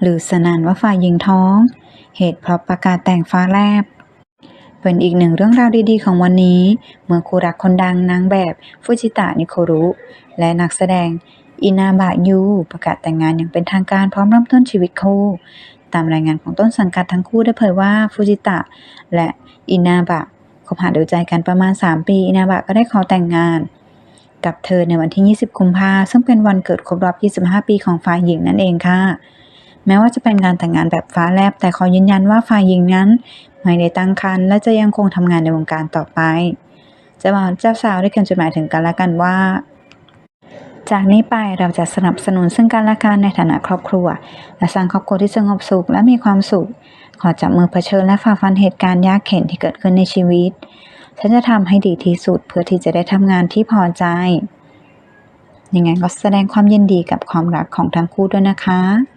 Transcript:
หรือสนานว่าฝ่ายหญิงท้อง เหตุเพราะประกาศแต่งฟ้าแลบ เป็นอีกหนึ่งเรื่องราวดีๆ ของวันนี้ เมื่อคู่รักคนดังนางแบบฟูจิตะนิโครุ และนักแสดงอินาบะยูประกาศแต่งงานอย่างเป็นทางการพร้อมเริ่มต้นชีวิตคู่ ตามรายงานของต้นสังกัดทั้งคู่ได้เผยว่าฟูจิตะและอินาบะคบหาดูใจกันประมาณ 3 ปี อินาบะก็ได้ขอแต่งงาน กับเธอในวันที่ 20 กุมภาซึ่งเป็นวันเกิดครบรอบ 25 ปีของฝ่ายหญิงนั่นเองค่ะ แม้ว่าจะเป็นการแต่งงานแบบฟ้าแลบ แต่ขอยืนยันว่าฝ่ายหญิงนั้น ไม่ได้ตั้งครรภ์และจะยังคงทำงานในวงการต่อไปเจ้าบ่าวเจ้าสาวได้เขียนจดหมายถึงกันและกันว่า จากนี้ไปเราจะสนับสนุนซึ่งกันและกันในฐานะครอบครัว และสร้างครอบครัวที่สงบสุขและมีความสุข ขอจับมือเผชิญและฝ่าฟันเหตุการณ์ยากเข็ญที่เกิดขึ้นในชีวิต ฉันจะทำให้ดีที่สุดเพื่อที่จะได้ทำงานที่พอใจ ยังไงก็แสดงความยินดีกับความรักของทั้งคู่ด้วยนะคะ